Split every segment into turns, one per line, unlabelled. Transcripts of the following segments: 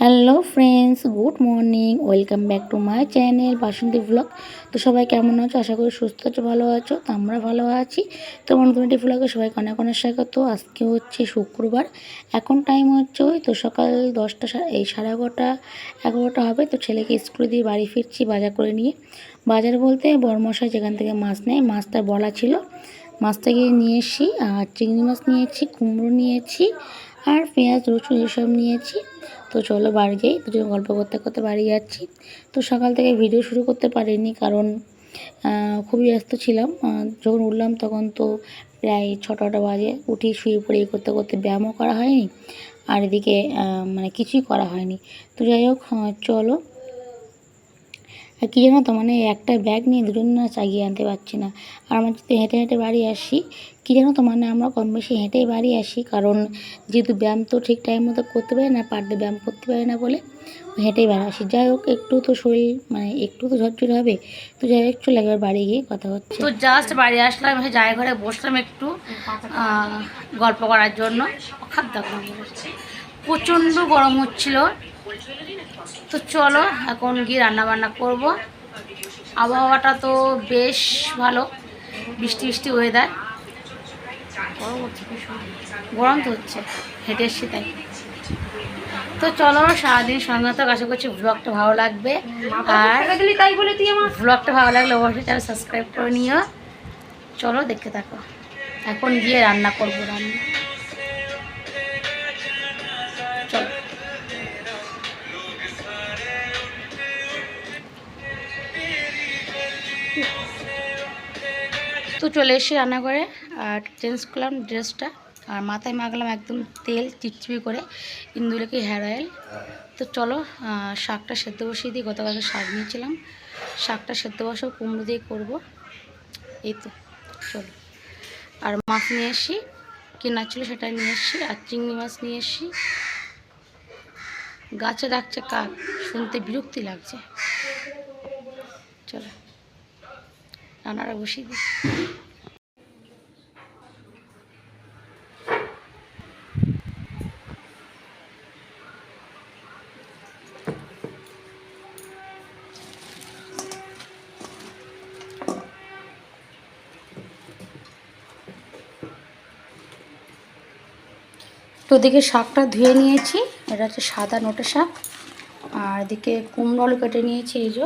Hello friends good morning welcome back to my channel Basanti blog তো সবাই কেমন আছো? আশা করি সুস্থ আছো, ভালো আছো, তো আমরা ভালো আছি। তো নতুন একটি ব্লগে সবাইকে অনেক অনেক স্বাগত। আজকে হচ্ছে শুক্রবার। এখন টাইম হচ্ছে ওই তো সকাল দশটা এই সাড়ে এগারোটা এগারোটা হবে। তো ছেলেকে স্কুলে দিয়ে বাড়ি ফিরছি বাজার করে নিয়ে। বাজার বলতে বড়মশাই যেখান থেকে মাছ নেয়, মাছটা বলা ছিল। মাছটা গিয়ে নিয়ে এসি আর চিংড়ি মাছ নিয়েছি, কুমড়ো নিয়েছি। আর পেঁয়াজ, রসুন এসব নিয়েছি। তো চলো বাড়ি যাই, দুজন গল্প করতে করতে বাড়ি যাচ্ছি। তো সকাল থেকে ভিডিও শুরু করতে পারিনি কারণ খুবই ব্যস্ত ছিলাম। যখন উঠলাম তখন তো প্রায় ছটাটা বাজে। উঠি শুয়ে পড়ে করতে করতে ব্যায়ামও করা হয়নি। আর এদিকে মানে কিছুই করা হয়নি। তো যাই হোক চলো আর কী জানো তো মানে একটা ব্যাগ নিয়ে দুজন না চাগিয়ে আনতে পারছি না। আর আমরা যদি হেঁটে হেঁটে বাড়ি আসি। কী জানো তো মানে আমরা কম বেশি হেঁটেই বাড়ি আসি। কারণ যেহেতু ব্যায়াম তো ঠিক টাইম মতো করতে পারি না পার ডে ব্যায়াম করতে পারি না বলে হেঁটেই বাড়ি আসি। যাই হোক, একটু তো শরীর মানে একটু তো ঝরঝরে হবে। তো যাই হোক, চলে একবার বাড়ি গিয়ে কথা হচ্ছে।
তো জাস্ট বাড়ি আসলাম, এসে জায়গা ঘরে বসলাম একটু গল্প করার জন্য। খাদ্য প্রচণ্ড গরম হচ্ছিল। তো চলো এখন গিয়ে রান্না বান্না করব। আবহাওয়াটা তো বেশ ভালো বৃষ্টি বৃষ্টি ওয়েদার গরম তো হচ্ছে হেঁটে এসছি তাই। তো চলো সারাদিন সঙ্গে তো আশা করছি ব্লগটা ভালো লাগবে। আর তাই বলে তুই আমার ব্লগটা ভালো লাগলে অবশ্যই চ্যানেল সাবস্ক্রাইব করে নিও। চলো দেখতে থাকো। এখন গিয়ে রান্না করব রান্না। চলো। চলে এসে রান্না করে আর চেঞ্জ করলাম ড্রেসটা আর মাথায় মাখলাম একদম তেল, চিপচিপি করে ইন্দুলেকে হেয়ার অয়েল তো চলো শাকটা সেদ্ধ বসিয়ে দিই, গতকালকে শাক নিয়েছিলাম। শাকটা সেদ্ধ বসাও কুমড়ো দিয়ে করব। এই তো, চলো। আর মাছ নিয়ে এসি কেনা ছিল সেটা নিয়ে এসছি, আর চিংড়ি মাছ নিয়ে এসছি। গাছে ডাকছে কাক, শুনতে বিরক্তি লাগছে। চলো। রান্নাটা বসিয়ে দিই তো ওদিকে শাকটা ধুয়ে নিয়েছি, এটা হচ্ছে সাদা নোটে শাক, আর এদিকে কুমড়ো কেটে নিয়েছি, এই যে।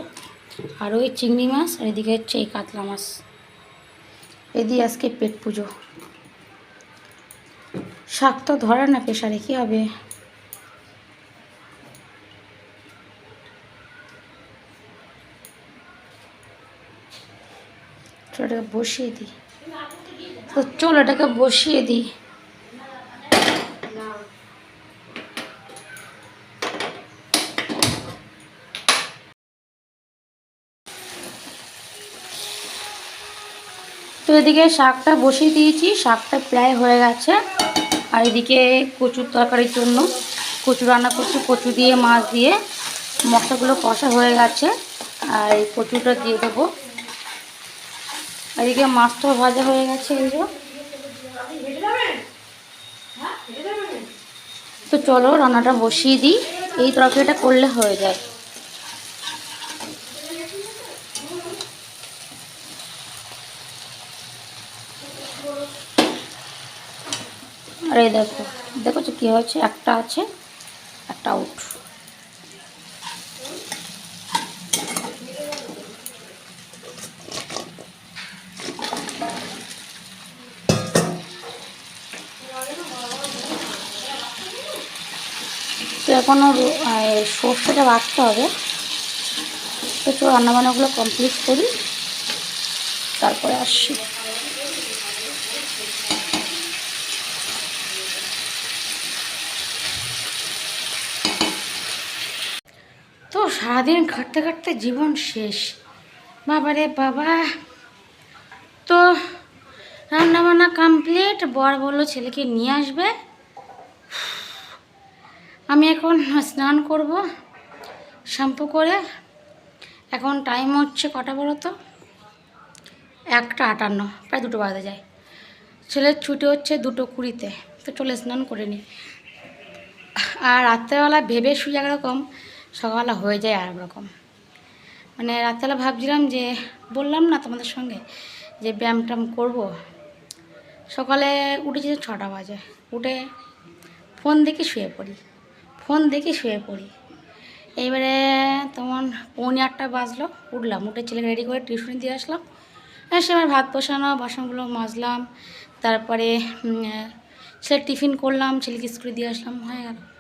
আর ওই চিংড়ি মাছ, আর এদিকে হচ্ছে এই কাতলা মাছ। এদি আজকে পেট পুজো। শাক তো ধরে না প্রেশারে কী হবে? এটাকে বসিয়ে দিই। তো চলো এটাকে বসিয়ে দিই। এদিকে শাকটা বসিয়ে দিয়েছি, শাকটা প্রায় হয়ে গেছে। আর এদিকে কচুর তরকারির জন্য, কচু রান্না করছি, কচু দিয়ে, মাছ দিয়ে। মশলাগুলো কষা হয়ে গেছে, আর এই কচুটা দিয়ে দেবো। এদিকে মাছটাও ভাজা হয়ে গেছে, এই তো চলো রান্নাটা বসিয়ে দিই, এই তরকারিটা করলে হয়ে যায় আর এই দেখো দেখো তো কী হয়েছে? একটা আছে, একটা আউট তো সর্ষেটা বাটতে হবে। তো রান্নাবান্নাগুলো কমপ্লিট করি, তারপরে আসছি তো সারাদিন খাটতে খাটতে জীবন শেষ। বাবারে বাবা। তো রান্নাবান্না কমপ্লিট বর বলল ছেলেকে নিয়ে আসবে। আমি এখন স্নান করব, শ্যাম্পু করে। এখন টাইম হচ্ছে কটা বলো তো? একটা আটান্ন, প্রায় দুটো বাজে যায়। ছেলের ছুটি হচ্ছে দুটো কুড়িতে, তো চলে স্নান করে নিই
আর রাত্রেবেলা ভেবে শুয়ে একরকম সকালবেলা হয়ে যায় আর রকম মানে রাত্রেবেলা ভাবছিলাম যে, বললাম না তোমাদের সঙ্গে যে ব্যায়াম ট্যায়াম করব। সকালে উঠেছি ছটা বাজে। উঠে ফোন দেখে শুয়ে পড়ি। ফোন দেখে শুয়ে পড়ি। এইবারে তখন পৌনে আটটা বাজলো, উঠলাম। উঠে ছেলেকে রেডি করে টিউশনি দিয়ে আসলাম। এসে আমার ভাত বসানো, বাসনগুলো মাজলাম। তারপরে ছেলে টিফিন করলাম, ছেলেকে স্কুলে দিয়ে আসলাম। হয়ে গেল।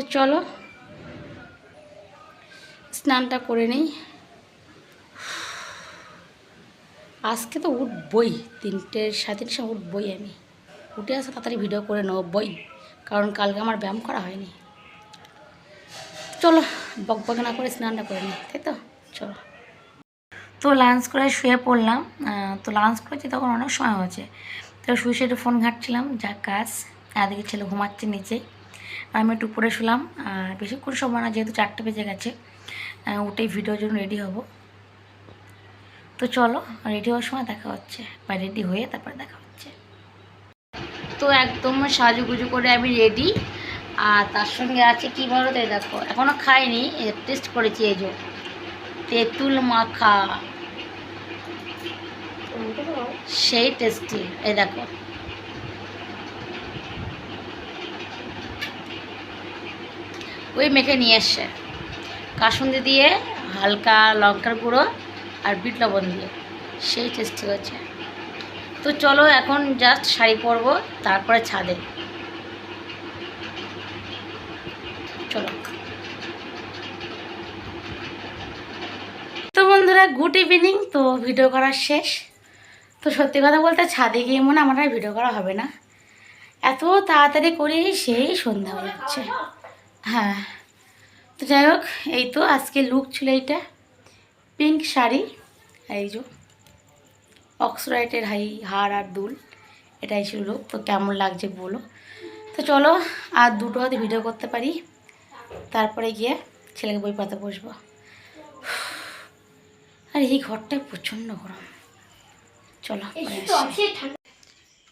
তো চলো, স্নানটা করে নিই। আজকে তো উঠবই, তিনটের সাড়ে তিনটের সময় উঠবই আমি। উঠে আসে তাড়াতাড়ি ভিডিও করে নেব, বই। কারণ কালকে আমার ব্যায়াম করা হয়নি। চলো বক বক না করে স্নানটা করে নিই, তাই তো? চলো। তো লাঞ্চ করে শুয়ে পড়লাম। তো লাঞ্চ করেছি তখন অনেক সময় হয়েছে। তো শুয়ে শুয়ে ফোন ঘাটছিলাম, যা কাজ। এদিকে ছেলে ঘুমাচ্ছে নিচে। আমি একটু উপরে শুলাম। আর বেশিক্ষণ সময় না, যেহেতু চারটে বেজে গেছে উঠেই ভিডিওর জন্য রেডি হব। তো চলো রেডি হওয়ার সময় দেখা হচ্ছে। বা রেডি হয়ে তারপরে দেখা হচ্ছে। তো একদম সাজুগুজু করে আমি রেডি আর তার সঙ্গে আছে, কী বলো তো দেখো এখনও খাইনি টেস্ট করেছি এই যে, তেঁতুল মাখা। সেই টেস্টি এই দেখো। ওই মেখে নিয়ে এসছে কাসুন্দি দিয়ে হালকা লঙ্কার গুঁড়ো আর বিট লবণ দিয়ে। সেই টেস্টি হচ্ছে তো চলো এখন জাস্ট শাড়ি পরবো, তারপরে ছাদে। চলো। তো বন্ধুরা গুড ইভিনিং তো ভিডিও করা শেষ। তো সত্যি কথা বলতে ছাদে গিয়ে মনে আমার আর ভিডিও করা হবে না। এত তাড়াতাড়ি করে সেই সন্ধ্যা যাচ্ছে। হ্যাঁ। তো যাই হোক এই তো আজকে লুক ছিল এইটা। পিঙ্ক শাড়ি এই যে অক্সরাইটের হাই হার আর দুল এটাই ছিল লুক তো কেমন লাগছে বলো? তো চলো আর দুটো হাতে ভিডিও করতে পারি। তারপরে গিয়ে ছেলেকে বই পাতে বসবো। আর এই ঘরটায় প্রচণ্ড গরম। চলো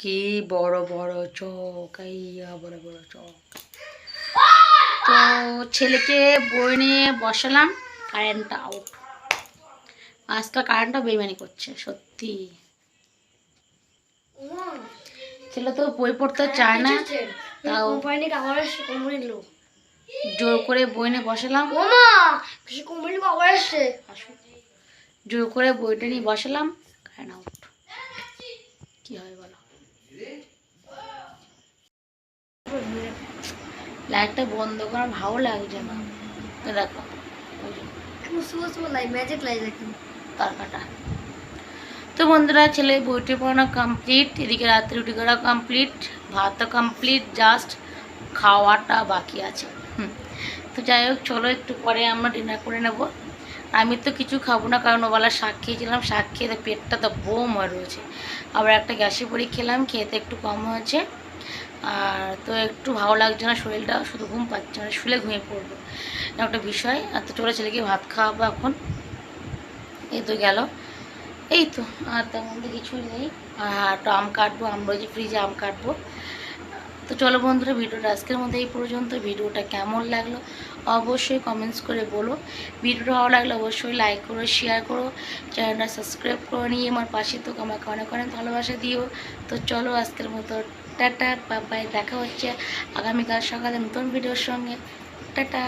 কি বড় বড় চোখ এইয়া বড় বড় চোখ তো ছেলেকে বই নিয়ে বসালাম কারেন্টটা আউট আজকাল কারেন্টটা বেমানি করছে সত্যি। ছেলে তো বই পড়তে চায় না তাও জোর করে বই নিয়ে বসালাম। জোর করে বইটা নিয়ে বসালাম কারেন্ট আউট কি হয় বলো লাইটটা বন্ধ করা ভালো লাগছে না। দেখো
ম্যাজিক
তার কাটা তো বন্ধুরা ছেলে বইটি পড়ানো কমপ্লিট এদিকে রাত্রে রুটি করা কমপ্লিট ভাতও কমপ্লিট জাস্ট খাওয়াটা বাকি আছে। তো যাই হোক চলো একটু পরে আমরা ডিনার করে নেব। আমি তো কিছু খাব না কারণ ওবেলা শাক খেয়েছিলাম শাক খেয়ে পেটটা তো বোম হয়ে রয়েছে। আবার একটা গ্যাসে পরি খেলাম খেতে একটু কম হয়েছে। আর তো একটু ভালো লাগছে না শরীরটা, শুধু ঘুম পাচ্ছে না, শুলে ঘুমিয়ে পড়ব। একটা বিষয়। আর তো চলে ছেলেকে ভাত খাওয়াবো এখন। এই তো গেল। এই তো, আর তেমন তো কিছুই নেই। আর একটু আম কাটবো, আম রয়েছে, ফ্রিজে আম কাটবো। তো চলো বন্ধুরা, ভিডিওটা আজকের মধ্যে এই পর্যন্ত। ভিডিওটা কেমন লাগল অবশ্যই কমেন্টস করে বলো। ভিডিওটা ভালো লাগলে অবশ্যই লাইক করো শেয়ার করো। চ্যানেলটা সাবস্ক্রাইব করে নিয়ে আমার পাশে তো আমাকে অনেক অনেক ভালোবাসা দিও। তো চলো আজকের মতো টাটা বাবাই দেখা হচ্ছে আগামীকাল সকালে নতুন ভিডিওর সঙ্গে। টাটা।